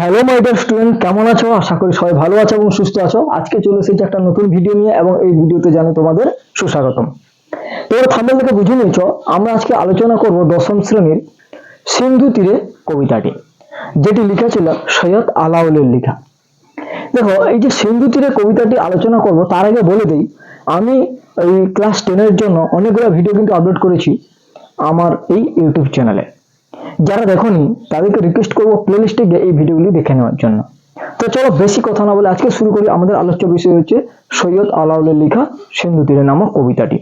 Hello my dear student কেমন আছো? আশা করি সবাই ভালো আছো এবং সুস্থ আছো। আজকে চলে এসেছি একটা নতুন ভিডিও নিয়ে এবং এই ভিডিওতে জানো তোমাদের সুস্বাগতম। তোমরা থাম্বেল থেকে বুঝে নিয়েছ, আমরা আজকে আলোচনা করব দশম শ্রেণির সিন্ধু তীরে কবিতাটি, যেটি লিখেছিল সৈয়দ আলাউলের লেখা। দেখো, এই যে সিন্ধু তীরে কবিতাটি আলোচনা করব, তার আগে বলে দিই, আমি এই ক্লাস টেনের জন্য অনেকগুলো ভিডিও কিন্তু আপলোড করেছি আমার এই ইউটিউব চ্যানেলে যারা দেখোনি, তাদেরকে রিকোয়েস্ট করব প্লেলিস্টে গিয়ে এই ভিডিওগুলি দেখে নেওয়ার জন্য। তো চলো বেশি কথা না বলে আজকে শুরু করি। আমাদের আলোচ্য বিষয় হচ্ছে সৈয়দ আলাউলের লেখা সিন্ধু তীরে নামক কবিতাটি।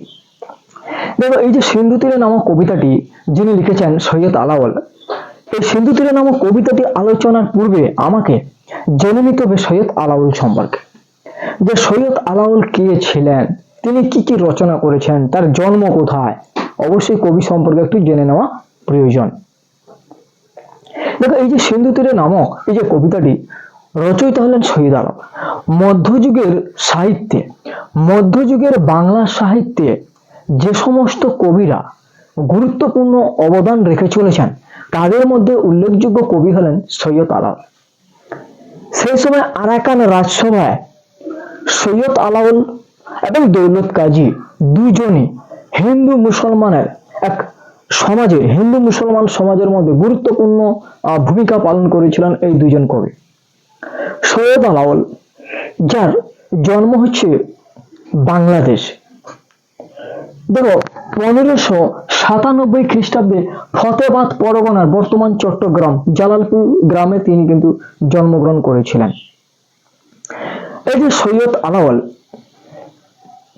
দেখো, এই যে সিন্ধু তীরে নামক কবিতাটি, যিনি লিখেছেন সৈয়দ আলাউল, এই সিন্ধু তীরে নামক কবিতাটি আলোচনার পূর্বে আমাকে জেনে নিতে হবে সৈয়দ আলাউল সম্পর্কে। যে সৈয়দ আলাউল কে ছিলেন, তিনি কি কি রচনা করেছেন, তার জন্ম কোথায়, অবশ্যই কবি সম্পর্কে একটু জেনে নেওয়া প্রয়োজন। দেখো, এই যে সিন্ধু তীরে নামক এই যে কবিতাটি, রচয়িতা হলেন শহীদ আলম। মধ্যযুগের সাহিত্যে, মধ্যযুগের বাংলা সাহিত্যে যে সমস্ত কবিরা গুরুত্বপূর্ণ অবদান রেখে চলেছেন, তাদের মধ্যে উল্লেখযোগ্য কবি হলেন সৈয়দ আলাল সেই সময় আরাকান রাজসভায় সৈয়দ আলাউল এবং দৌলত কাজী দুজনই হিন্দু মুসলমানের এক সমাজে, হিন্দু মুসলমান সমাজের মধ্যে গুরুত্বপূর্ণ ভূমিকা পালন করেছিলেন এই দুজন কবি। সৈয়দ আলাউল, যার জন্ম হচ্ছে বাংলাদেশ। দেখো পনেরোশো সাতানব্বই খ্রিস্টাব্দে ফতেবাদ পরগনার বর্তমান চট্টগ্রাম, জালালপুর গ্রামে তিনি কিন্তু জন্মগ্রহণ করেছিলেন। এই যে সৈয়দ আলাওয়াল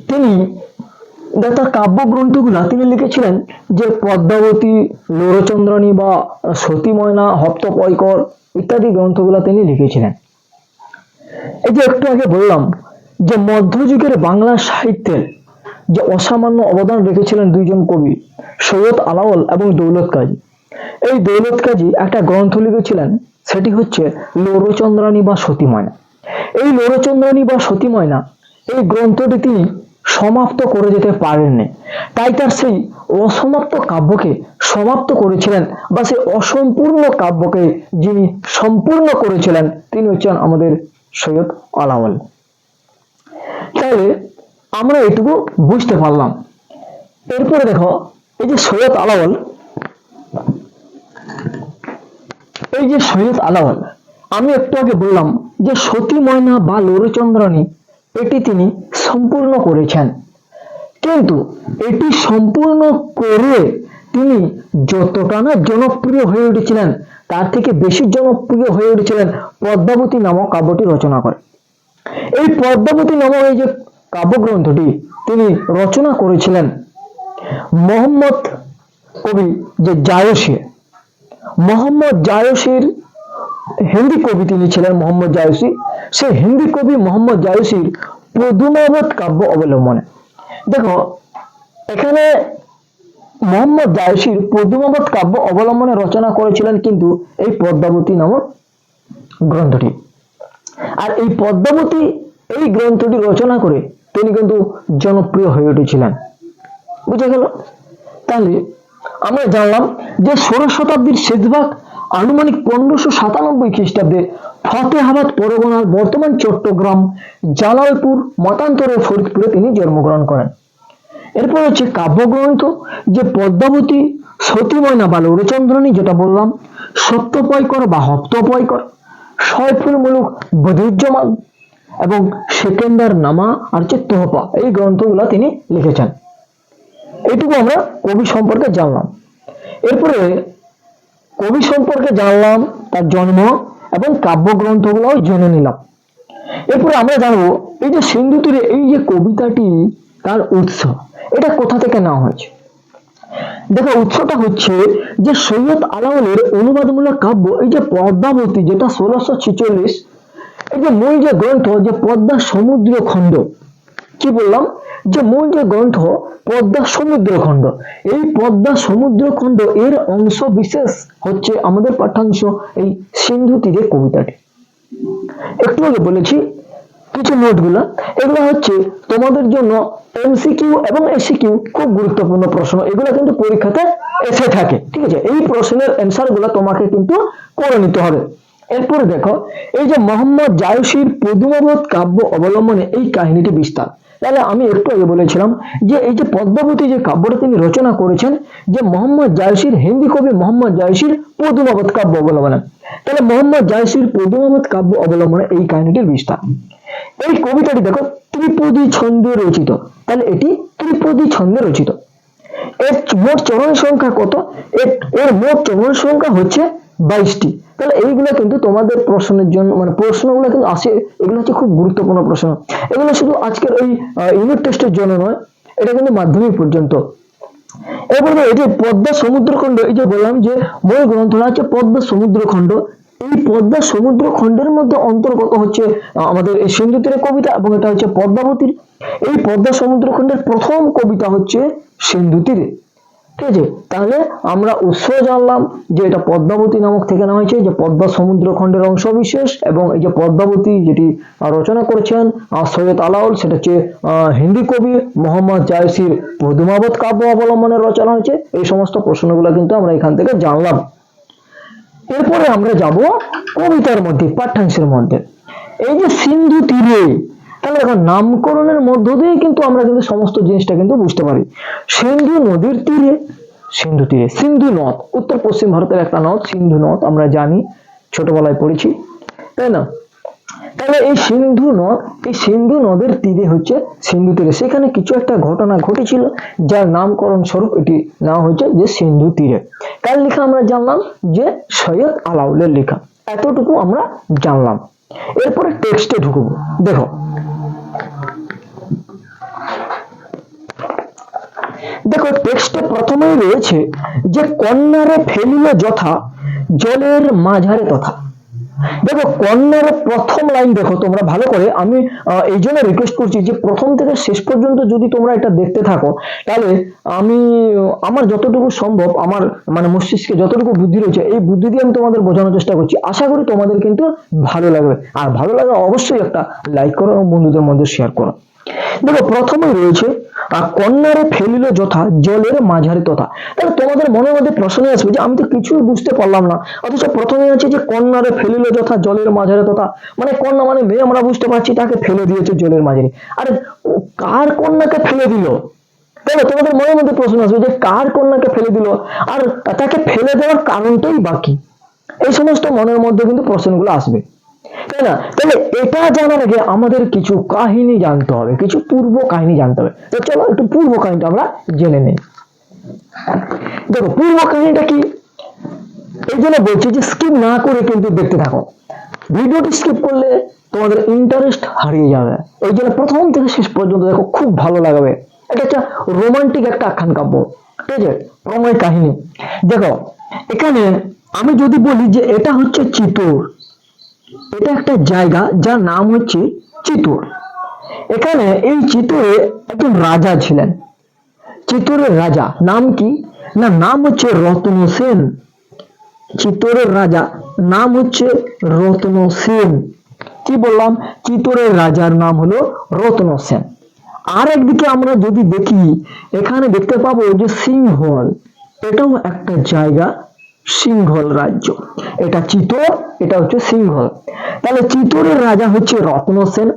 তিনি তার কাব্যগ্রন্থগুলা তিনি লিখেছিলেন যে পদ্মাবতী লোরচন্দ্রানী বা সতী ময়না হপ্তপয়কর ইত্যাদি গ্রন্থগুলা তিনি লিখেছিলেন। এই যে একটু আগে বললাম যে মধ্যযুগের বাংলা সাহিত্যের যে অসামান্য অবদান রেখেছিলেন দুইজন কবি, সৈয়দ আলাওল এবং দৌলত কাজী এই দৌলত কাজী একটা গ্রন্থ লিখেছিলেন, সেটি হচ্ছে লোরচন্দ্রানী বা সতী ময়না এই লোরচন্দ্রানী বা সতী ময়না এই গ্রন্থটি তিনি সমাপ্ত করে যেতে পারেননি। তাই তার সেই অসমাপ্ত কাব্যকে সমাপ্ত করেছিলেন বা সেই অসম্পূর্ণ কাব্যকে যিনি সম্পূর্ণ করেছিলেন, তিনি হচ্ছেন আমাদের সৈয়দ আলাওয়াল তাহলে আমরা এটুকু বুঝতে পারলাম। এরপরে দেখো, এই যে সৈয়দ আলাওয়াল এই যে সৈয়দ আলাওয়াল আমি একটু আগে বললাম যে সতী ময়না বা লোরচন্দ্রানী এটি তিনি সম্পূর্ণ করেছেন। কিন্তু এটি সম্পূর্ণ করে তিনি যতটা না জনপ্রিয় হয়ে উঠেছিলেন, তার থেকে বেশি জনপ্রিয় হয়ে উঠেছিলেন পদ্মাবতী নামক কাব্যটি রচনা করে। এই পদ্মাবতী নামক এই যে কাব্যগ্রন্থটি তিনি রচনা করেছিলেন মোহাম্মদ কবি যে জায়সী, মোহাম্মদ জায়সীর হিন্দি কবি তিনি ছিলেন মোহাম্মদ জায়সী সেই হিন্দি কবি মোহাম্মদ জায়সীর পদুমাবত কাব্য অবলম্বনে। দেখো, এখানে মোহাম্মদ জায়সীর পদুমাবত কাব্য অবলম্বনে রচনা করেছিলেন কিন্তু এই পদ্মাবতী নামক গ্রন্থটি। আর এই পদ্মাবতী এই গ্রন্থটি রচনা করে তিনি কিন্তু জনপ্রিয় হয়ে উঠেছিলেন। বুঝে গেল? তাহলে আমরা জানলাম যে ষোড়শ শতাব্দীর শেষভাগ আনুমানিক পনেরোশো সাতানব্বই খ্রিস্টাব্দে ফতেহাবাদ পরগনার বর্তমান চট্টগ্রাম, জালালপুর, মতান্তরে ফরিদপুরে তিনি জন্মগ্রহণ করেন। এরপর হচ্ছে কাব্যগ্রন্থ, যে পদ্মাবতী সতীময়না বা লৌরচন্দ্রনী যেটা বললাম, সত্যপয়কর বা হপ্তপয়কর সয়ফুলমূলক বধুর্যমান এবং সেকেন্দার নামা আর হচ্ছে তোহপা এই গ্রন্থগুলো তিনি লিখেছেন। এটুকু আমরা কবি সম্পর্কে জানলাম। এরপরে কবি সম্পর্কে জানলাম, তার জন্ম এবং কাব্যগ্রন্থগুলোও জেনে নিলাম। এরপরে আমরা জানব, এই যে সিন্ধু তীরে এই যে কবিতাটি, তার উৎস, এটা কোথা থেকে নেওয়া হয়েছে? দেখো, উৎসটা হচ্ছে যে সৈয়দ আলাউলের অনুবাদমূলক কাব্য, এই যে পদ্মাবতী, যেটা ষোলোশো ছিচল্লিশ, এই যে মূল যে গ্রন্থ, যে পদ্মা সমুদ্র খণ্ড, কি বললাম? যে মূল যে গ্রন্থ, পদ্মা সমুদ্র খণ্ড। এই পদ্মা সমুদ্র খণ্ড এর অংশ বিশেষ হচ্ছে আমাদের পাঠ্যাংশ এই সিন্ধু তীরে কবিতাটি। একটু আগে বলেছি, কিছু নোটগুলো। এগুলো হচ্ছে তোমাদের জন্য এমসিকিউ এবং এসিকিউ খুব গুরুত্বপূর্ণ প্রশ্ন। এগুলো কিন্তু পরীক্ষাতে এসে থাকে, ঠিক আছে? এই প্রশ্নের অ্যান্সারগুলো তোমাকে কিন্তু করে নিতে হবে। এরপরে দেখো, এই যে মোহাম্মদ জায়সির পদুমাবত কাব্য অবলম্বনে এই কাহিনীটি বিস্তার। তাহলে আমি একটু আগে বলেছিলাম যে এই যে পদ্মাবতী যে কাব্যটা তিনি রচনা করেছেন, যে মোহাম্মদ জায়সির হিন্দি কবি মোহাম্মদ জায়সির পদুমাবত কাব্য অবলম্বনে। তাহলে মোহাম্মদ জায়সির পদুমাবত কাব্য অবলম্বনে এই কাহিনীটির বিস্তার। এই কবিতাটি দেখো, ত্রিপদী ছন্দে রচিত। তাহলে এটি ত্রিপদী ছন্দে রচিত। এর মোট চরণ সংখ্যা কত? এর মোট চরণ সংখ্যা হচ্ছে বাইশটি। তাহলে এইগুলো কিন্তু তোমাদের প্রশ্নের জন্য মানে প্রশ্নগুলো কিন্তু আসে, এগুলো হচ্ছে খুব গুরুত্বপূর্ণ প্রশ্ন। এগুলো শুধু আজকের ওই ইউনিট টেস্টের জন্য নয়, এটা কিন্তু মাধ্যমিক পর্যন্ত। এরপরে এই যে পদ্মা সমুদ্রখণ্ড, এই যে বললাম যে মূল গ্রন্থটা হচ্ছে পদ্মা সমুদ্রখণ্ড। এই পদ্মা সমুদ্র খণ্ডের মধ্যে অন্তর্গত হচ্ছে আমাদের এই সিন্ধু তীরের কবিতা এবং এটা হচ্ছে পদ্মাবতীর। এই পদ্মা সমুদ্র খণ্ডের প্রথম কবিতা হচ্ছে সিন্ধু তীরে ঠিক আছে? তাহলে আমরা উৎস জানলাম যে এটা পদ্মাবতী নামক থেকে নেওয়া হয়েছে, যে পদ্মা সমুদ্র খণ্ডের অংশ বিশেষ এবং এই যে পদ্মাবতী যেটি রচনা করেছেন সৈয়দ আলাউল, সেটা হচ্ছে হিন্দি কবি মোহাম্মদ জায়সির পদুমাবত কাব্য অবলম্বনে রচনা হয়েছে। এই সমস্ত প্রশ্নগুলো কিন্তু আমরা এখান থেকে জানলাম। এরপরে আমরা যাব কবিতার মধ্যে, পাঠ্যাংশের মধ্যে। এই যে সিন্ধু তীরে তাহলে এখন নামকরণের মধ্য দিয়ে কিন্তু আমরা কিন্তু সমস্ত জিনিসটা কিন্তু বুঝতে পারি। সিন্ধু নদীর তীরে, সিন্ধু তীরে, সিন্ধু নদ, উত্তর পশ্চিম ভারতের একটা নদ, সিন্ধু নদ, আমরা জানি, ছোটবেলায় পড়েছি, তাই না? তাহলে এই সিন্ধু নদ, এই সিন্ধু নদের তীরে হচ্ছে সিন্ধু তীরে। সেখানে কিছু একটা ঘটনা ঘটেছিল, যার নামকরণ স্বরূপ এটি নেওয়া হয়েছে যে সিন্ধু তীরে। কার লেখা আমরা জানলাম যে সৈয়দ আলাউলের লেখা। এতটুকু আমরা জানলাম। এরপরে টেক্সটে ঢুকবো। দেখো দেখো টেক্সটে প্রথমেই রয়েছে যে কন্যারে ফেলিল যথা, জলের মাঝারে তথা। দেখো, কন্যার প্রথম লাইন দেখো তোমরা ভালো করে। আমি এই জন্য রিকোয়েস্ট করছি যে প্রথম থেকে শেষ পর্যন্ত যদি তোমরা এটা দেখতে থাকো, তাহলে আমি, আমার যতটুকু সম্ভব, আমার মানে মস্তিষ্কে যতটুকু বুদ্ধি রয়েছে, এই বুদ্ধি দিয়ে আমি তোমাদের বোঝানোর চেষ্টা করছি। আশা করি তোমাদের কিন্তু ভালো লাগবে। আর ভালো লাগা অবশ্যই একটা লাইক করো এবং বন্ধুদের মধ্যে শেয়ার করো। দেখো প্রথমে রয়েছে কন্যারে ফেলিল যথা, জলের মাঝারি তথা। তাহলে তোমাদের মনের মধ্যে প্রশ্ন আসবে যে, আমি তো কিছুই বুঝতে পারলাম না। অথচ প্রথমে আছে যে, কন্যারে ফেলিল যথা, জলের মাঝারে তথা। মানে কন্যা মানে মেয়ে, আমরা বুঝতে পারছি, তাকে ফেলে দিয়েছে জলের মাঝারে। আরে, কার কন্যাকে ফেলে দিল? না তোমাদের মনের মধ্যে প্রশ্ন আসবে যে, কার কন্যাকে ফেলে দিল? আর তাকে ফেলে দেওয়ার কারণটাই বাকি এই সমস্ত মনের মধ্যে কিন্তু প্রশ্নগুলো আসবে। তাই না? তাহলে এটা জানার আগে আমাদের কিছু কাহিনী জানতে হবে, কিছু পূর্ব কাহিনী জানতে হবে। তো চলো একটু পূর্ব কাহিনীটা আমরা জেনে নেই। দেখো, পূর্ব কাহিনীটা কি? এই জন্য বলছি যে স্কিপ না করে কিন্তু দেখতে থাকো। ভিডিওটি স্কিপ করলে তোমাদের ইন্টারেস্ট হারিয়ে যাবে। ওই জন্য প্রথম থেকে শেষ পর্যন্ত দেখো, খুব ভালো লাগবে। এটা একটা রোমান্টিক একটা আখ্যান কাব্য। ঠিক আছে? প্রময় কাহিনী। দেখো, এখানে আমি যদি বলি যে এটা হচ্ছে চিতোর। এটা একটা জায়গা যার নাম হচ্ছে চিতোর। এখানে এই চিতোরে একজন রাজা ছিলেন। চিতোরের রাজা নাম কি? না, নাম হচ্ছে রত্ন সেন চিতোরের রাজা নাম হচ্ছে রত্ন সেন কি বললাম? চিতোরের রাজার নাম হলো রত্ন সেন আর একদিকে আমরা যদি দেখি, এখানে দেখতে পাবো যে সিংহল। এটাও একটা জায়গা সিংহল রাজ্য। এটা চিতোর, এটা হচ্ছে সিংহল। তাহলে চিতোরের রাজা হচ্ছে রত্ন সেন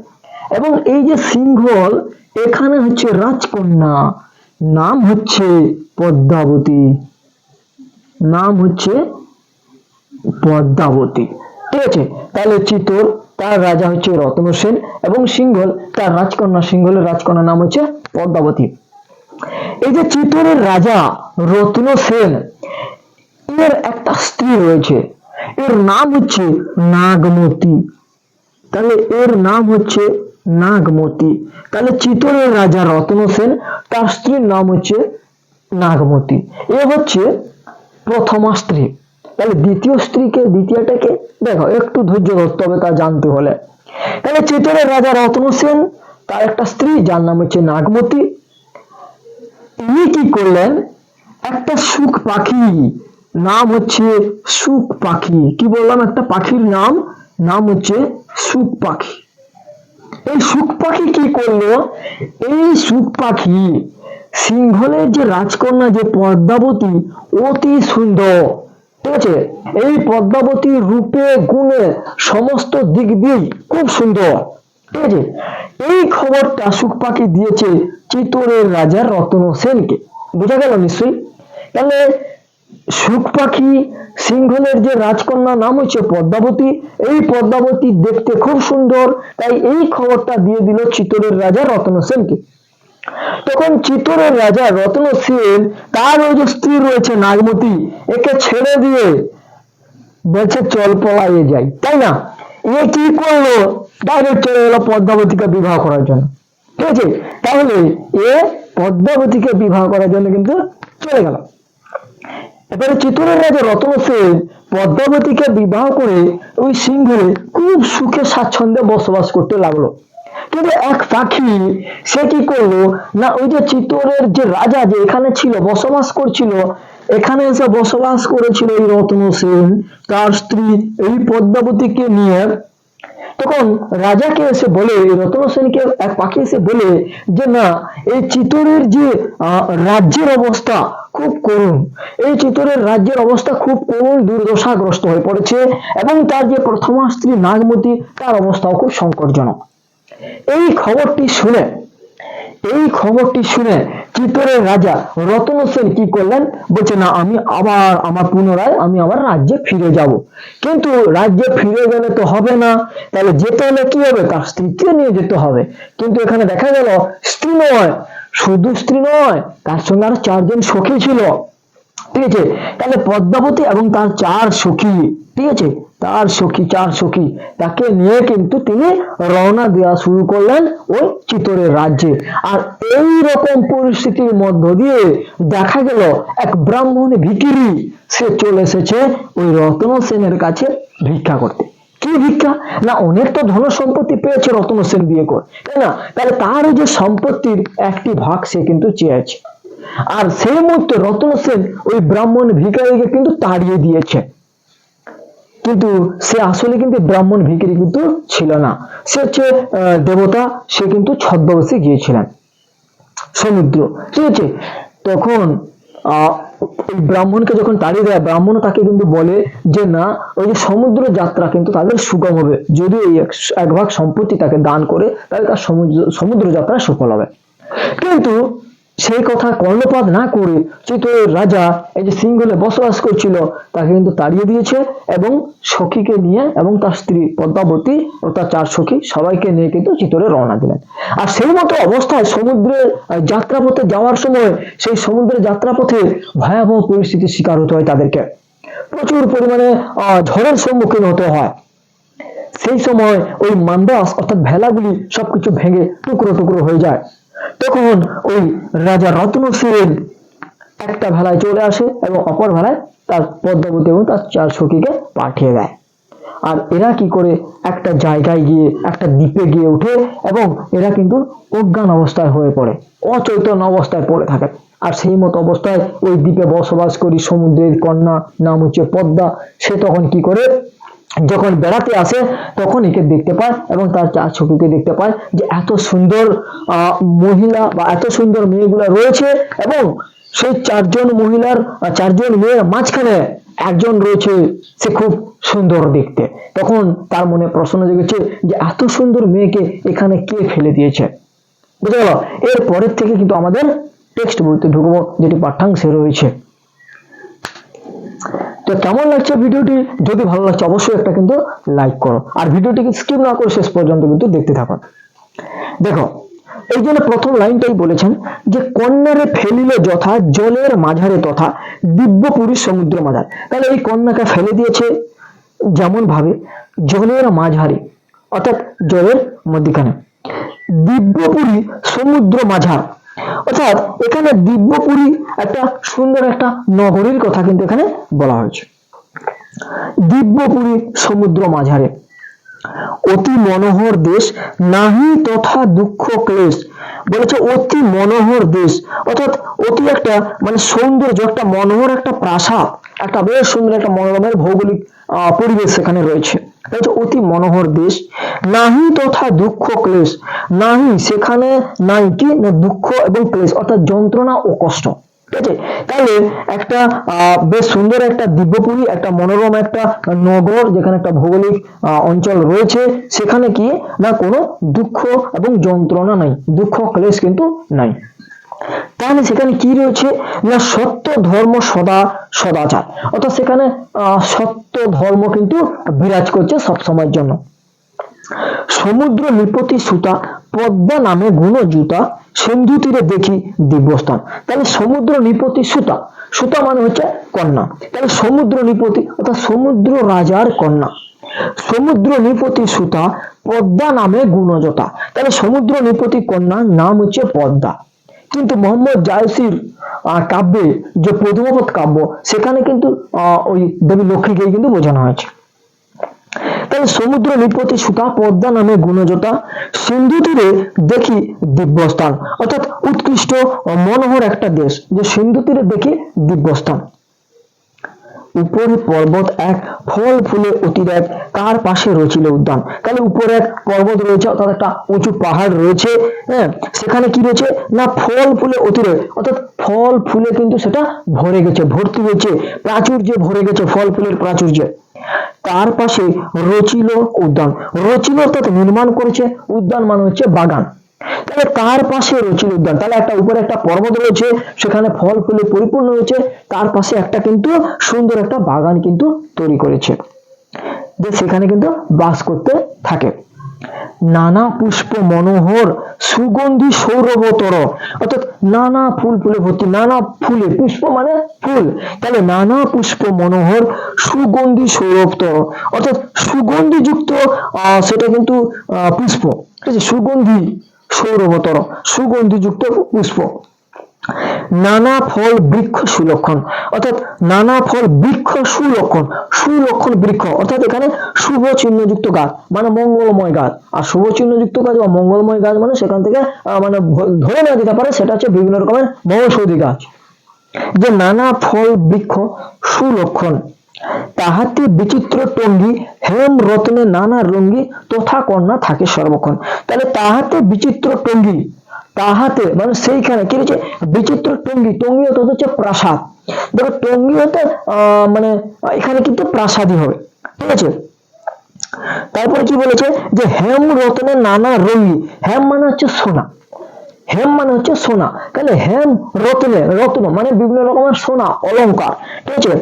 এবং এই যে সিংহল, এখানে হচ্ছে রাজকন্যা। নাম হচ্ছে পদ্মাবতী। নাম হচ্ছে পদ্মাবতী। ঠিক আছে? তাহলে চিতোর, তার রাজা হচ্ছে রত্ন সেন এবং সিংহল, তার রাজকন্যা সিংহলের রাজকন্যার নাম হচ্ছে পদ্মাবতী। এই যে চিতোরের রাজা রত্ন সেন এর একটা স্ত্রী রয়েছে। এর নাম হচ্ছে নাগমতী। তাহলে এর নাম হচ্ছে নাগমতী। তাহলে চিতোরের রাজা রত্ন সেন, তার স্ত্রীর নাম হচ্ছে নাগমতী। এ হচ্ছে প্রথমা স্ত্রী। তাহলে দ্বিতীয় স্ত্রীকে, দ্বিতীয়টাকে দেখো, একটু ধৈর্য ধরতে হবে তা জানতে হলে। তাহলে চিতোরের রাজা রত্ন সেন, তার একটা স্ত্রী, যার নাম হচ্ছে নাগমতী। তিনি কি করলেন? একটা সুখ পাখি নাম হচ্ছে সুখ পাখি। কি বললাম একটা পাখির নাম? নাম হচ্ছে সুখ পাখি। এই সুখ পাখি কি করল? এই সুখ পাখি সিংহলের যে রাজকন্যা, যে পদ্মাবতী, অতি সুন্দর। ঠিক আছে? এই পদ্মাবতী রূপে, গুণে সমস্ত দিক দিয়েই খুব সুন্দর। ঠিক আছে? এই খবরটা সুখ পাখি দিয়েছে চিতোরের রাজা রতন সেনকে। বোঝা গেল নিশ্চয়ই? তাহলে সুখ পাখি সিংহলের যে রাজকন্যা নাম হচ্ছে পদ্মাবতী, এই পদ্মাবতী দেখতে খুব সুন্দর। তাই এই খবরটা দিয়ে দিল চিতোরের রাজা রতন সেনকে। তখন চিতোরের রাজা রতন সেন, তার ওই যে স্ত্রী রয়েছে নাগমতী, একে ছেড়ে দিয়ে বলছে, চল পলাইয়ে যাই। তাই না? এ কি করল? ডাইরেক্ট চলে গেলো পদ্মাবতীকে বিবাহ করার জন্য। ঠিক আছে? তাহলে এ পদ্মাবতীকে বিবাহ করার জন্য কিন্তু চলে গেল। এবারে চিত্তরের রাজা রতন সেন পদ্মাবতীকে বিবাহ করে ওই সিংহে খুব সুখে স্বাচ্ছন্দ্যে বসবাস করতে লাগল। কিন্তু এক পাখি সে কি করল? না, ওই যে চিত্তরের যে রাজা যে এখানে ছিল, বসবাস করছিল, এখানে এসে বসবাস করেছিল এই রতন সেন, তার স্ত্রী এই পদ্মাবতীকে নিয়ে। তখন রাজাকে এসে বলে রতন সেনকে এক পাখি এসে বলে যে, না, এই চিতোরের যে রাজ্যের অবস্থা খুব করুণ। এই চিতোরের রাজ্যের অবস্থা খুব করুণ, দুর্দশাগ্রস্ত হয়ে পড়েছে এবং তার যে প্রথমা স্ত্রী নাগমতী, তার অবস্থাও খুব সংকটজনক। এই খবরটি শুনে, এই খবরটি শুনে চিতোরের রাজা রতন সেন কি করলেন? বলছে, না, আমি আবার আমার পুনরায়, আমি আমার রাজ্যে ফিরে যাব। কিন্তু রাজ্যে ফিরে গেলে তো হবে না। তাহলে যেতে হলে কি হবে? তার স্ত্রীকে নিয়ে যেতে হবে। কিন্তু এখানে দেখা গেল, স্ত্রী নয় শুধু স্ত্রী নয়, তার সঙ্গে আরও চারজন সখী ছিল। ঠিক আছে? তাহলে পদ্মাবতী এবং তার চার সখী, ঠিক আছে? তার সখী, চার সখী। তাকে নিয়ে কিন্তু তিনি রওনা দেওয়া শুরু করলেন ওই চিতরের রাজ্যে। আর এই রকম পরিস্থিতির মধ্য দিয়ে দেখা গেল, এক ব্রাহ্মণ ভিকিরি, সে চলে এসেছে ওই রতন সেনের কাছে ভিক্ষা করতে। কি ভিক্ষা? না, অনেক তো ধন সম্পত্তি পেয়েছে রতন সেন বিয়ে করে, তাই না? তাহলে তার যে সম্পত্তির একটি ভাগ সে কিন্তু চেয়েছে। আর সেই মুহূর্তে রতন সেন ওই ব্রাহ্মণ ভিখারিকে কিন্তু তাড়িয়ে দিয়েছে। কিন্তু সে আসলে কিন্তু ব্রাহ্মণ ভিকারি কিন্তু ছিল না। সে হচ্ছে দেবতা, সে কিন্তু ছদ্মবেশে গিয়েছিলেন। সমুদ্র, ঠিক আছে? তখন ওই ব্রাহ্মণকে যখন তাড়িয়ে দেয় ব্রাহ্মণ তাকে কিন্তু বলে যে, না, ওই যে সমুদ্র যাত্রা কিন্তু তাদের সুগম হবে। যদি এই এক ভাগ সম্পত্তি তাকে দান করে, তাহলে তার সমুদ্র সমুদ্র যাত্রা সফল হবে। কিন্তু সেই কথা কর্ণপাত না করে চিতোরের রাজা এই যে সিংহলে বসবাস করছিল তাকে কিন্তু তাড়িয়ে দিয়েছে এবং সখীকে নিয়ে এবং তার স্ত্রী পদ্মাবতী ও তার চার সখী সবাইকে নিয়ে কিন্তু চিতরে রওনা দিলেন। আর সেই মতো অবস্থায় সমুদ্রের আহ, যাত্রাপথে যাওয়ার সময় সেই সমুদ্রের যাত্রাপথে ভয়াবহ পরিস্থিতির শিকার হতে হয় তাদেরকে। প্রচুর পরিমাণে ঝড়ের সম্মুখীন হতে হয়। সেই সময় ওই মান্দাস অর্থাৎ ভেলাগুলি সবকিছু ভেঙে টুকরো টুকরো হয়ে যায়। তখন ওই রাজা রত্ন সেন একটা ভেলায় চলে আসে এবং অপর ভেলায় তার পদ্মাবতী এবং তার চার সখীকে পাঠিয়ে দেয়। আর এরা কি করে একটা জায়গায় গিয়ে, একটা দ্বীপে গিয়ে ওঠে এবং এরা কিন্তু অজ্ঞান অবস্থায় হয়ে পড়ে, অচৈতন্য অবস্থায় পড়ে থাকে। আর সেই মতো অবস্থায় ওই দ্বীপে বসবাস করি সমুদ্রের কন্যা, নাম হচ্ছে পদ্মা, সে তখন কি করে যখন বেড়াতে আসে, তখন একে দেখতে পায় এবং তার চার ছবিকে দেখতে পায় যে এত সুন্দর মহিলা বা এত সুন্দর মেয়েগুলো রয়েছে এবং সেই চারজন মহিলার চারজন মেয়ের মাঝখানে একজন রয়েছে সে খুব সুন্দর দেখতে। তখন তার মনে প্রশ্ন জেগেছে যে এত সুন্দর মেয়েকে এখানে কে ফেলে দিয়েছে? বুঝতে গেল এর পরের থেকে কিন্তু আমাদের টেক্সট বইতে ঢুকবো, যেটি পাঠ্যাংশে রয়েছে। তো কেমন লাগছে ভিডিওটি? যদি ভালো লাগছে, অবশ্যই একটা কিন্তু লাইক করো। আর ভিডিওটিকে স্কিপ না করে শেষ পর্যন্ত কিন্তু দেখতে থাকো দেখো, এই জন্য প্রথম লাইনটাই বলেছেন যে কন্যারে ফেলিল যথা, জলের মাঝারে তথা দিব্যপুরী সমুদ্র মাঝার। তাহলে এই কন্যাকে ফেলে দিয়েছে যেমন ভাবে, জলের মাঝারে, অর্থাৎ জলের মধ্যখানে। দিব্যপুরী সমুদ্র মাঝার অর্থাৎ এখানে দিব্যপুরী একটা সুন্দর একটা নগরীর কথা কিন্তু এখানে বলা হয়েছে। দিব্যপুরী সমুদ্র মাঝারে। অতি মনোহর দেশ, নাহি তথা দুঃখ ক্লেশ। বলেছে অতি মনোহর দেশ, অর্থাৎ অতি একটা মানে সৌন্দর্য, একটা মনোহর, একটা প্রাসাদ, একটা বেশ সুন্দর একটা মনোরমের ভৌগোলিক পরিবেশ সেখানে রয়েছে। বলেছে অতি মনোহর দেশ। নাহি তথা দুঃখ ক্লেশ। নাহি সেখানে নাই কি, না দুঃখ এবং ক্লেশ, অর্থাৎ যন্ত্রণা ও কষ্ট। ঠিক তাহলে একটা বেশ সুন্দর একটা দিব্যপুরী, একটা মনোরম একটা নগর, যেখানে একটা ভৌগোলিক অঞ্চল রয়েছে, সেখানে কি না কোনো দুঃখ এবং যন্ত্রণা নাই। দুঃখ, ক্লেশ কিন্তু নাই। তাহলে সেখানে কি রয়েছে? না সত্য ধর্ম সদা সদাচার। অর্থাৎ সেখানে সত্য ধর্ম কিন্তু বিরাজ করছে সবসময়ের জন্য। সমুদ্র নিপতি সুতা, পদ্মা নামে গুণ জুতা, সিন্ধু তীরে দেখি দিব্যস্থান। তাহলে সমুদ্র নিপতি সুতা সুতা মানে হচ্ছে কন্যা। তাহলে সমুদ্র নিপতি, অর্থাৎ সমুদ্র রাজার কন্যা। সমুদ্র নিপতি সুতা, পদ্মা নামে গুণজতা। তাহলে সমুদ্র নিপতি কন্যার নাম হচ্ছে পদ্মা। কিন্তু মোহাম্মদ জায়সির কাব্যে যে প্রথমপথ কাব্য, সেখানে কিন্তু ওই দেবী লক্ষ্মীকে কিন্তু বোঝানো হয়েছে। তাই সমুদ্র নিপতি সুতা পদ্মা নামে গুণজতা, সিন্ধু তীরে দেখি দিব্যস্থান। অর্থাৎ উৎকৃষ্ট মনোহর একটা দেশ, যে সিন্ধু তীরে দেখি দিব্যস্থান। উপরে পর্বত এক ফল ফুলে অতিরেক তার পাশে রয়েছিল উদ্যান। তাহলে উপরে এক পর্বত রয়েছে, অর্থাৎ একটা উঁচু পাহাড় রয়েছে হ্যাঁ? সেখানে কি রয়েছে? না, ফল ফুলে অতিরেক অর্থাৎ ফল ফুলে কিন্তু সেটা ভরে গেছে, ভর্তি হয়েছে, প্রাচুর্যে ভরে গেছে, ফল ফুলের প্রাচুর্যে। তার পাশে রচিল উদ্যান। রচিল অর্থাৎ নির্মাণ করেছে, উদ্যান মানে হচ্ছে বাগান। তাহলে তার পাশে রচিল উদ্যান? তাহলে একটা উপরে একটা পর্বত রয়েছে সেখানে ফল ফুলে পরিপূর্ণ রয়েছে তার পাশে একটা কিন্তু সুন্দর একটা বাগান কিন্তু তৈরি করেছে যে সেখানে কিন্তু বাস করতে থাকে। নানা পুষ্প মনোহর সুগন্ধি সৌরভতর অর্থাৎ নানা ফুল ফুলে ভর্তি নানা ফুলে পুষ্প মানে ফুল। তাহলে নানা পুষ্প মনোহর সুগন্ধি সৌরভতর অর্থাৎ সুগন্ধিযুক্ত আহ, সেটা কিন্তু আহ, পুষ্প। ঠিক আছে সুগন্ধি সৌরভতর সুগন্ধিযুক্ত পুষ্প। নানা ফল বৃক্ষ সুলক্ষণ, অর্থাৎ নানা ফল বৃক্ষ সুলক্ষণ সুলক্ষণ বৃক্ষ, অর্থাৎ এখানে শুভ চিহ্নযুক্ত গাছ মানে মঙ্গলময় গাছ। আর শুভ চিহ্নযুক্ত গাছ বা মঙ্গলময় গাছ মানে সেখান থেকে মানে ধরে নেওয়া যেতে পারে, সেটা হচ্ছে বিভিন্ন রকমের মহৌষধি গাছ। যে নানা ফল বৃক্ষ সুলক্ষণ তাহাতে বিচিত্র টঙ্গি, হেম রত্নে নানা রঙ্গি তথা কন্যা থাকে সর্বক্ষণ। তাহলে তাহাতে বিচিত্র টঙ্গি, তাহাতে মানে সেইখানে কি রয়েছে? বিচিত্র টঙ্গি টঙ্গি অর্থাৎ হচ্ছে প্রাসাদ। দেখো টঙ্গি হতে মানে এখানে কিন্তু প্রাসাদই হবে, ঠিক আছে? তারপরে কি বলেছে? যে হেম রত্নে নানা রঙ্গি, হেম মানে হচ্ছে সোনা। হেম মানে হচ্ছে সোনা। তাহলে হেম রত্নে, রত্ন মানে বিভিন্ন রকমের সোনা, অলংকার। ঠিক আছে?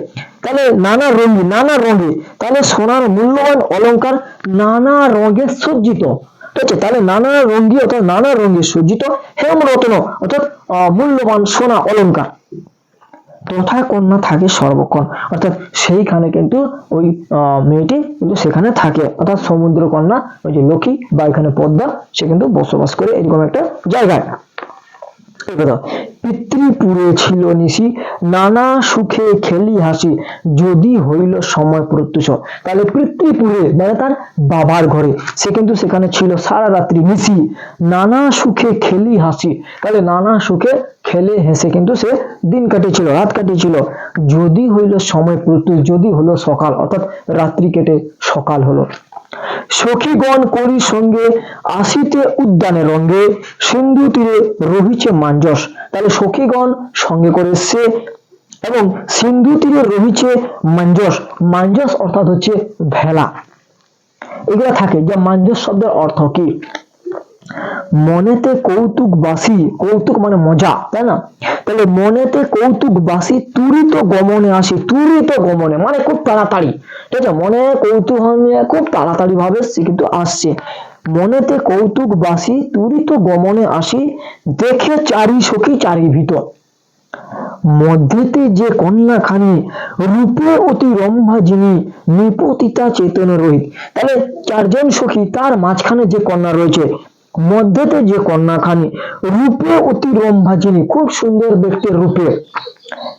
তাহলে নানা রঙি, নানা রঙে, তাহলে সোনার মূল্যবান অলংকার নানা রঙে সজ্জিত। তাহলে নানা রঙ্গি অর্থাৎ নানা রঙে সজ্জিত হেম রত্ন, অর্থাৎ মূল্যবান সোনা, অলংকার। তথা কন্যা থাকে সর্বক্ষণ অর্থাৎ সেইখানে কিন্তু ওই মেয়েটি কিন্তু সেখানে থাকে। অর্থাৎ সমুদ্র কন্যা ওই যে লক্ষ্মী বা এখানে পদ্মা, সে কিন্তু বসবাস করে এরকম একটা জায়গায়। পিতৃপুরে ছিল নিশি, নানা সুখে খেলি হাসি, যদি হইল সময় প্রত্যুষ তাহলে পিতৃপুরে মানে তার বাবার ঘরে, সে কিন্তু সেখানে ছিল সারা রাত্রি নিশি। নানা সুখে খেলি হাসি। তাহলে নানা সুখে খেলে হেসে কিন্তু সে দিন কাটিয়েছিল, রাত কাটিয়েছিল। যদি হইল সময় প্রত্যুষ যদি হলো সকাল, অর্থাৎ রাত্রি কেটে সকাল হলো। সখীগণ করি সঙ্গে আসিতে উদ্যানে রঙ্গে, সিন্ধু তীরে রহিছে মাঞ্জস। তাহলে সখীগণ সঙ্গে করে সে এবং সিন্ধু তীরে রহিছে মাঞ্জস। মাঞ্জস অর্থাৎ হচ্ছে ভেলা। এগুলা থাকে, যে মাঞ্জস শব্দের অর্থ কি? মনেতে কৌতুক বাসি, কৌতুক মানে মজা, তাই না? তাহলে মনেতে কৌতুক বাসি, তুরিত গমনে আসি, তুরিত গমনে মানে খুব তাড়াতাড়ি, ঠিক আছে? মনে নিয়ে খুব তাড়াতাড়ি ভাবে সে কিন্তু আসছে। মনেতে কৌতুক বাসি, তুরিত গমনে আসি, দেখে চারি সখী চারি ভিতর। মধ্যেতে যে কন্যা খানি রূপে অতি রম্ভা যিনি, নিপতিতা চেতন রহিত। তাহলে চারজন সখী, তার মাঝখানে যে কন্যা রয়েছে মধ্যেতে যে কন্যা খানি রূপে অতি রম্ভা যিনি, খুব সুন্দর দেখতে রূপে।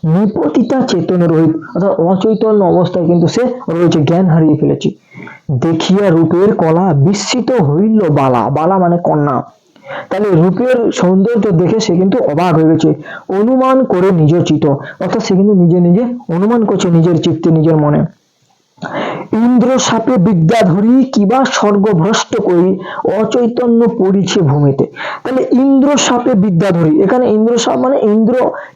নিপতিতা চেতন রহিত, অর্থাৎ অচৈতন্য অবস্থায় কিন্তু সে রয়েছে, জ্ঞান হারিয়ে ফেলেছে। দেখিয়া রূপের কলা বিস্মিত হইল বালা। বালা মানে কন্যা। তাহলে রূপের সৌন্দর্য দেখে সে কিন্তু অবাক হয়ে গেছে। অনুমান করে নিজ চিত অর্থাৎ সে কিন্তু নিজে নিজে অনুমান করছে নিজের চিত্তে, নিজের মনে। ইন্দ্র সাপে বিদ্যাধরী কিবা স্বর্গভ্রষ্ট করি, অচৈতন্য পড়িছে ভূমিতে। তাহলে ইন্দ্র সাপে বিদ্যাধরী এখানে ইন্দ্র সাপ মানে ইন্দ্র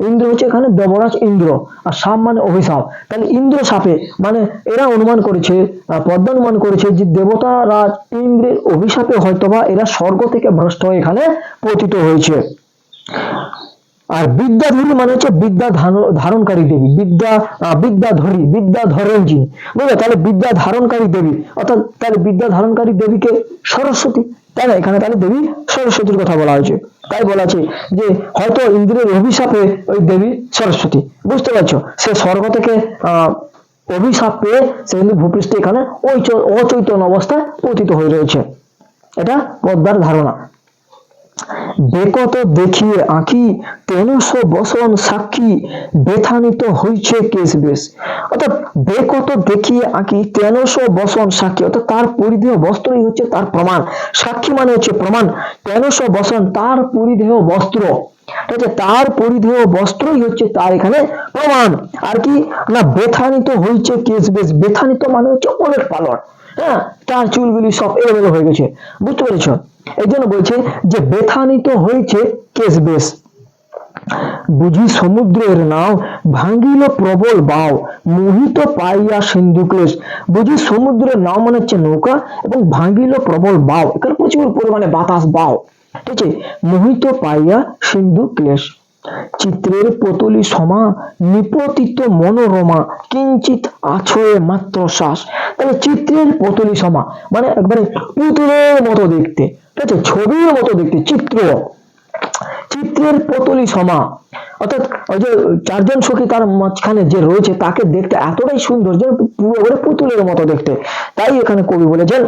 ইন্দ্র হচ্ছে এখানে দেবরাজ ইন্দ্র, আর সাপ মানে অভিশাপ। তাহলে ইন্দ্র সাপে মানে এরা অনুমান করেছে পদ্মা অনুমান করেছে যে দেবতা, রাজ, ইন্দ্রের অভিশাপে হয়তোবা এরা স্বর্গ থেকে ভ্রষ্ট হয়ে এখানে পতিত হয়েছে। আর বিদ্যাধরী মানে হচ্ছে বিদ্যা ধারণকারী দেবী বিদ্যা আহ, বিদ্যাধরী বিদ্যা ধরেন যিনি বুঝলে? তাহলে বিদ্যা ধারণকারী দেবী অর্থাৎ তাহলে বিদ্যা ধারণকারী দেবীকে সরস্বতী। তাই না? এখানে তাহলে দেবী সরস্বতীর কথা বলা হয়েছে। তাই বলা আছে যে হয়তো ইন্দ্রের অভিশাপে ওই দেবী সরস্বতী। বুঝতে পারছ? সে স্বর্গ থেকে আহ অভিশাপ পেয়ে সে কিন্তু ভূপৃষ্ঠে এখানে ওই অচৈতন্য অবস্থায় পতিত হয়ে রয়েছে। এটা পদ্মার ধারণা। বেকত দেখিয়ে আঁকি তেনশ বসন সাক্ষী বেথানিত হইছে কেশ বেশ অর্থাৎ বেকত দেখিয়ে আঁকি তেনশ বসন সাক্ষী, অর্থাৎ তার পরিধেয় বস্ত্রই হচ্ছে তার প্রমাণ। সাক্ষী মানে হচ্ছে প্রমাণ। তেনশ বসন তার পরিধেয় বস্ত্র। তার পরিধেয় বস্ত্রই হচ্ছে তার এখানে প্রমাণ। আর কি? না, বেথানিত হইছে কেশ বেশ বেথানিত মানে হচ্ছে অনেক পালন। হ্যাঁ তার চুলগুলি সব এলোমেলো হয়ে গেছে। বুঝতে পেরেছ? এই জন্য বলছে যে বেথানিত হয়েছে কেশ বেশ। বুঝি সমুদ্রের নাও ভাঙ্গিল প্রবল বাও, মোহিত পাইয়া সিন্ধু ক্লেশ। বুঝি সমুদ্রের নাও মানে হচ্ছে নৌকা এবং ভাঙ্গিল প্রবল বাও। এখানে প্রচুর পরিমাণে বাতাস বাও। ঠিক আছে? মোহিত পাইয়া সিন্ধু ক্লেশ। চিত্রের পতলি সমা নিপতিত মনোরমা কিঞ্চিত আছয়ে মাত্র শ্বাস। তাহলে চিত্রের পতলি সমা মানে একবারে পুতুলের মতো দেখতে। ঠিক আছে? ছবির মতো দেখতে, চিত্র। চিত্রের পতলি সমা অর্থাৎ ওই যে চারজন সখী তার মাঝখানে যে রয়েছে, তাকে দেখতে এতটাই সুন্দর যেন পুরো করে পুতুলের মতো দেখতে। তাই এখানে কবি বলেছেন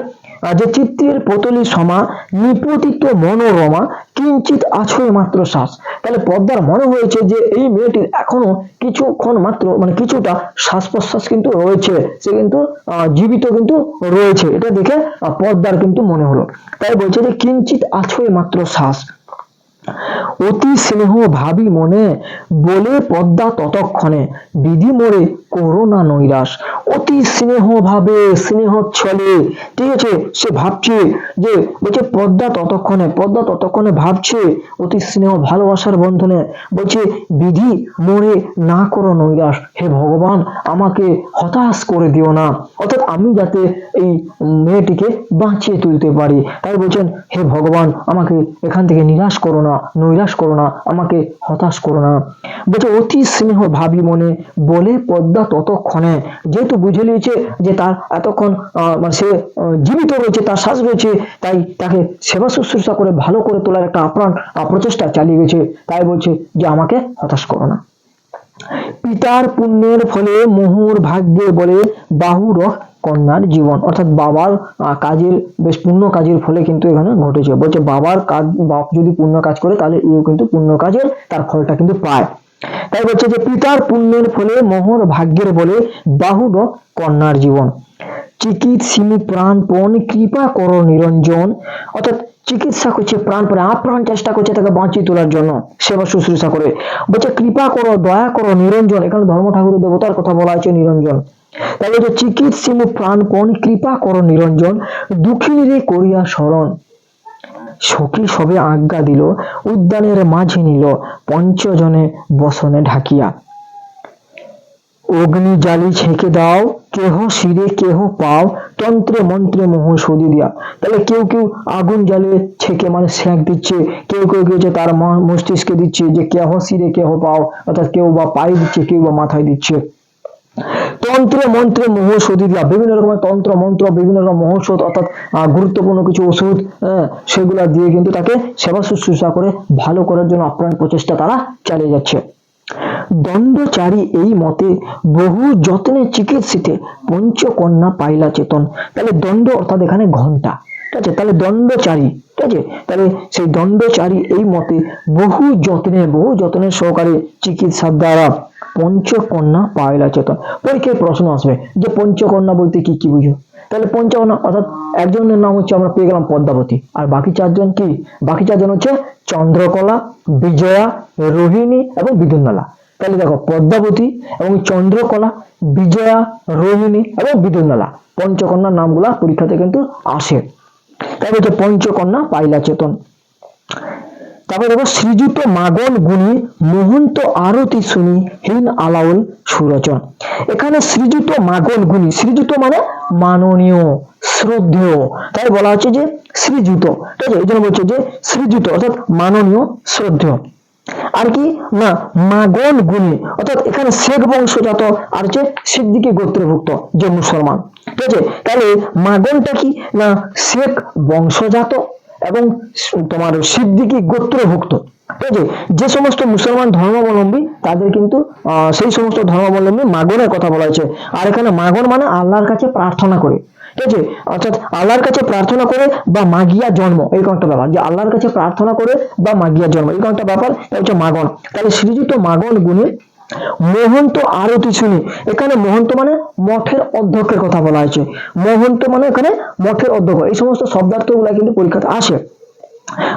যে চিত্রের পতলি সমা নিপতিত মনোরমা কিঞ্চিত আছয় মাত্র শ্বাস। তাহলে পদ্মার মনে হয়েছে যে এই মেয়েটির এখনও কিছুক্ষণ মাত্র মানে কিছুটা শ্বাস প্রশ্বাস কিন্তু রয়েছে। সে কিন্তু জীবিত কিন্তু রয়েছে। এটা দেখে পদ্মার কিন্তু মনে হলো। তাই বলছে যে কিঞ্চিত আছয় মাত্র শ্বাস। অতি স্নেহ ভাবি মনে বলে পদ্মা ততক্ষণে বিধি করোনা নৈরাশ। অতি স্নেহ ভাবে স্নেহ ছলে ঠিক আছে? সে ভাবছে যে, বলছে, পদ্মা ততক্ষণে পদ্মা ততক্ষণে ভাবছে অতি স্নেহ ভালোবাসার বন্ধনে। বলছে, বিধি মোড়ে না করো নৈরাশ। হে ভগবান, আমাকে হতাশ করে দিও না। অর্থাৎ আমি যাতে এই মেয়েটিকে বাঁচিয়ে তুলতে পারি। তাই বলছেন, হে ভগবান, আমাকে এখান থেকে নিরাশ করো না, নৈরাশ করো না, আমাকে হতাশ করো না। বলছে, অতি স্নেহ ভাবি মনে বলে পদ্মা ততক্ষণে। যেহেতু বুঝে নিয়েছে যে তার এতক্ষণ মানে সে জীবিত রয়েছে, তার শ্বাস রয়েছে, তাই তাকে সেবা শুশ্রূষা করে ভালো করে তোলার একটা আপ্রাণ প্রচেষ্টা চালিয়ে গেছে। তাই বলছে যে আমাকে হতাশ করো না। পিতার পুণ্যের ফলে মোহর ভাগ্যে বলে বাহুর কন্যার জীবন। অর্থাৎ বাবার কাজের, বেশ পুণ্য কাজের ফলে কিন্তু এখানে ঘটেছে। বলছে বাবার কাজ, বাপ যদি পুণ্য কাজ করে, তাহলে কিন্তু পুণ্য কাজের তার ফলটা কিন্তু পায়। তাই বলছে যে পিতার পুণ্যের ফলে মোহর ভাগ্যের বলে বাহুর কন্যার জীবন। চিকিৎসিনী প্রাণপণ কৃপা করো নিরঞ্জন। অর্থাৎ চিকিৎসা করছে প্রাণপণে আপ্রাণ চেষ্টা করছে তাকে বাঁচিয়ে তোলার জন্য, সেবা শুশ্রূষা করে। বলছে কৃপা করো, দয়া করো, নিরঞ্জন। এখানে ধর্ম ঠাকুরের দেবতার কথা বলা হয়েছে, নিরঞ্জন। তাই বলছে চিকিৎসিনী প্রাণপণ, কৃপা করো, নিরঞ্জন। দুঃখিনীরে করিয়া স্মরণ সখী সবে আজ্ঞা দিল, উদ্যানের মাঝে নিল, পঞ্চজনে বসনে ঢাকিয়া। অগ্নি জালি ছেঁকে দাও, কেহ শিরে কেহ পাও, তন্ত্রে মন্ত্রে মোহ সদি দিয়া। তাহলে কেউ কেউ আগুন জ্বালে ছেঁকে মানে সেঁক দিচ্ছে, কেউ কেউ কেউ যে তার মস্তিষ্কে দিচ্ছে যে কেহ শিরে কেহ পাও, অর্থাৎ কেউ বা পায়ে দিচ্ছে, কেউ বা মাথায় দিচ্ছে। তন্ত্রে, মন্ত্রে মোহ সদি দিয়া বিভিন্ন রকমের তন্ত্র, মন্ত্র, বিভিন্ন রকম মহৌষধ, অর্থাৎ গুরুত্বপূর্ণ কিছু ওষুধ সেগুলা দিয়ে কিন্তু তাকে সেবা শুশ্রূষা করে ভালো করার জন্য আপ্রাণ প্রচেষ্টা তারা চালিয়ে যাচ্ছে। দণ্ডচারী এই মতে বহু যত্নে চিকিৎসিতে পঞ্চকন্যা পাইলা চেতন। তাহলে দণ্ড অর্থাৎ এখানে ঘণ্টা ঠিক আছে? তাহলে দণ্ডচারী, ঠিক আছে? তাহলে সেই দণ্ডচারী এই মতে বহু যত্নে, বহু যত্নের সহকারে চিকিৎসার দ্বারা পঞ্চকন্যা পাইলা চেতন পরীক্ষায় প্রশ্ন আসবে যে পঞ্চকন্যা বলতে কি কি বুঝো? তাহলে পঞ্চকন্যা অর্থাৎ একজনের নাম হচ্ছে আমরা পেয়ে গেলাম পদ্মাবতী। আর বাকি চারজন কি? বাকি চারজন হচ্ছে চন্দ্রকলা, বিজয়া, রোহিণী এবং বিদুন্নলা তাহলে দেখো, পদ্মাবতী এবং চন্দ্রকলা, বিজয়া, রোহিণী এবং বিদুর্নলা পঞ্চকন্যার নামগুলা পরীক্ষাতে কিন্তু আসে। তাই বলছে পঞ্চকন্যা পাইলা চেতন তারপরে দেখো, শ্রীযুক্ত মাগন গুণী মোহন্ত আরতি শুনি হীন আলাউল সুরচন এখানে শ্রীযুক্ত মাগন গুণী, শ্রীযুক্ত মানে মাননীয়, শ্রদ্ধেয়। তাই বলা হচ্ছে যে শ্রীযুত ঠিক আছে, এই জন্য বলছে যে শ্রীযুত অর্থাৎ মাননীয়, শ্রদ্ধেয়। আর কি? না, মাগন গুণী, অর্থাৎ এখানে শেখ বংশজাত আর হচ্ছে সিদ্দিকি গোত্রভুক্ত যে মুসলমান ঠিক আছে, তাহলে মাগনটা কি? না, শেখ বংশজাত। এবং তোমার সিদ্দিকি গোত্রভুক্ত। ঠিক আছে? যে সমস্ত মুসলমান ধর্মাবলম্বী, তাদের কিন্তু সেই সমস্ত ধর্মাবলম্বী মাগনের কথা বলা হয়েছে। আর এখানে মাগন মানে আল্লাহর কাছে প্রার্থনা করে। ঠিক আছে? অর্থাৎ আল্লাহর কাছে প্রার্থনা করে বা মাগিয়া জন্ম। এরকম একটা ব্যাপার। যে আল্লাহর কাছে প্রার্থনা করে বা মাগিয়া জন্ম। এরকম একটা ব্যাপার হচ্ছে মাগন তাহলে শ্রীযুক্ত মাগন গুণে মোহন্ত আরতি শুনি এখানে মোহন্ত মানে মঠের অধ্যক্ষের কথা বলা হয়েছে। মোহন্ত মানে এখানে মঠের অধ্যক্ষ। এই সমস্ত শব্দার্থগুলো কিন্তু পরীক্ষাতে আসে।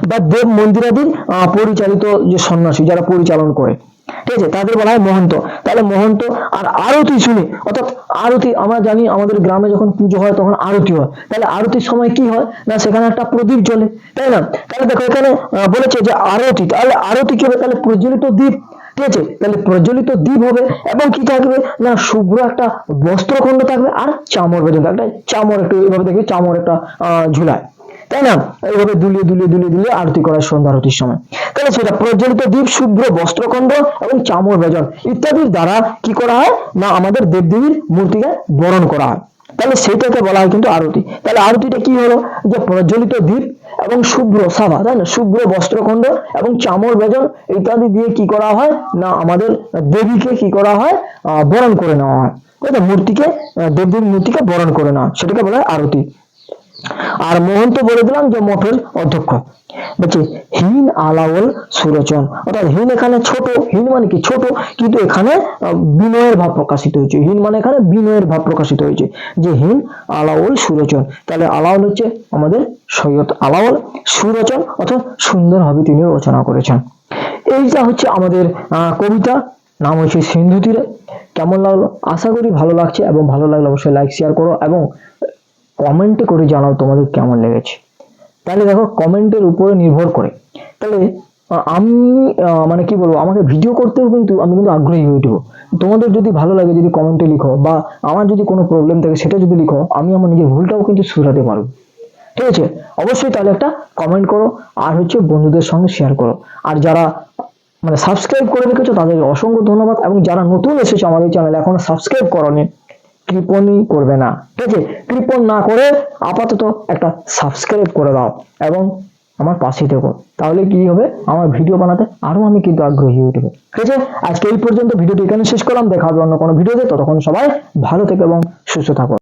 বা দেব মন্দিরাদির পরিচালিত যে সন্ন্যাসী যারা পরিচালন করে। ঠিক আছে? তাদের বলা হয় মহন্ত। তাহলে মহন্ত আর আরতি শুনি। অর্থাৎ আরতি, আমরা জানি আমাদের গ্রামে যখন পুজো হয় তখন আরতি হয়। তাহলে আরতির সময় কি হয়? না, সেখানে একটা প্রদীপ জ্বলে। তাই না? তাহলে দেখো এখানে বলেছে যে আরতি। তাহলে আরতি কি হবে? তাহলে প্রজ্বলিত দ্বীপ ঠিক আছে তাহলে প্রজ্বলিত দ্বীপ হবে এবং কি থাকবে? না, শুভ্র একটা বস্ত্রখণ্ড থাকবে আর চামর বেঁধে একটা চামর একটু এইভাবে দেখি, চামর একটা ঝুলায় তাই না? এইভাবে দুলিয়ে দুলিয়ে দুলিয়ে দুলিয়ে আরতি করার সন্ধ্যা আরতির সময়। তাহলে সেটা প্রজ্বলিত দ্বীপ, শুভ্র বস্ত্রখণ্ড এবং চামর বেজন ইত্যাদির দ্বারা কি করা হয়? না, আমাদের দেবদেবীর মূর্তিকে বরণ করা হয়। তাহলে সেটাকে বলা হয় কিন্তু আরতি। তাহলে আরতিটা কি হলো? যে প্রজ্বলিত দ্বীপ এবং শুভ্র সাভা, তাই না? শুভ্র বস্ত্রখণ্ড এবং চামর বেজন ইত্যাদি দিয়ে কি করা হয়? না, আমাদের দেবীকে কি করা হয়? বরণ করে নেওয়া হয়। মূর্তিকে দেবদেবীর মূর্তিকে বরণ করে নেওয়া সেটাকে বলা হয় আরতি। আর মোহন তো বলে দিলাম যে মঠের অধ্যক্ষ। বলছে হীন আলাওল সুরচন অর্থাৎ হীন এখানে ছোট, হীন মানে কি ছোট? কিন্তু এখানে বিনয়ের ভাব প্রকাশিত হয়েছে। হীন মানে এখানে বিনয়ের ভাব প্রকাশিত হয়েছে যে হীন আলাওল সুরচন তাহলে আলাওল হচ্ছে আমাদের সৈয়দ আলাওল সুরচন অর্থাৎ সুন্দরভাবে তিনি রচনা করেছেন। এইটা হচ্ছে আমাদের কবিতা, নাম হচ্ছে সিন্ধু তীরে। কেমন লাগল? আশা করি ভালো লাগছে এবং ভালো লাগলে অবশ্যই লাইক শেয়ার করো এবং কমেন্টে করে জানাও তোমাদের কেমন লেগেছে। তাহলে দেখো কমেন্টের উপরে নির্ভর করে। তাহলে আমি মানে কি বলব, আমাকে ভিডিও করতেও কিন্তু আমি কিন্তু আগ্রহী হয়ে উঠবো। তোমাদের যদি ভালো লাগে যদি কমেন্টে লিখো, বা আমার যদি কোনো প্রবলেম থাকে সেটা যদি লিখো, আমি আমার নিজের ভুলটাও কিন্তু শুধরাতে পারব। ঠিক আছে? অবশ্যই তাহলে একটা কমেন্ট করো, আর হচ্ছে বন্ধুদের সঙ্গে শেয়ার করো। আর যারা মানে সাবস্ক্রাইব করে রেখেছো তাদেরকে অসংখ্য ধন্যবাদ। এবং যারা নতুন এসেছ আমাদের চ্যানেলে এখনও সাবস্ক্রাইব করনি কৃপণই করবে না। ঠিক আছে? কৃপণ না করে আপাতত একটা সাবস্ক্রাইব করে দাও এবং আমার পাশে থেকো। তাহলে কি হবে? আমার ভিডিও বানাতে আরও আমি কিন্তু আগ্রহী হয়ে উঠবে। ঠিক আছে? আজকে এই পর্যন্ত ভিডিওটি এখানে শেষ করলাম। দেখা হবে অন্য কোনো ভিডিওতে ততক্ষণ সবাই ভালো থেকো এবং সুস্থ থাকো।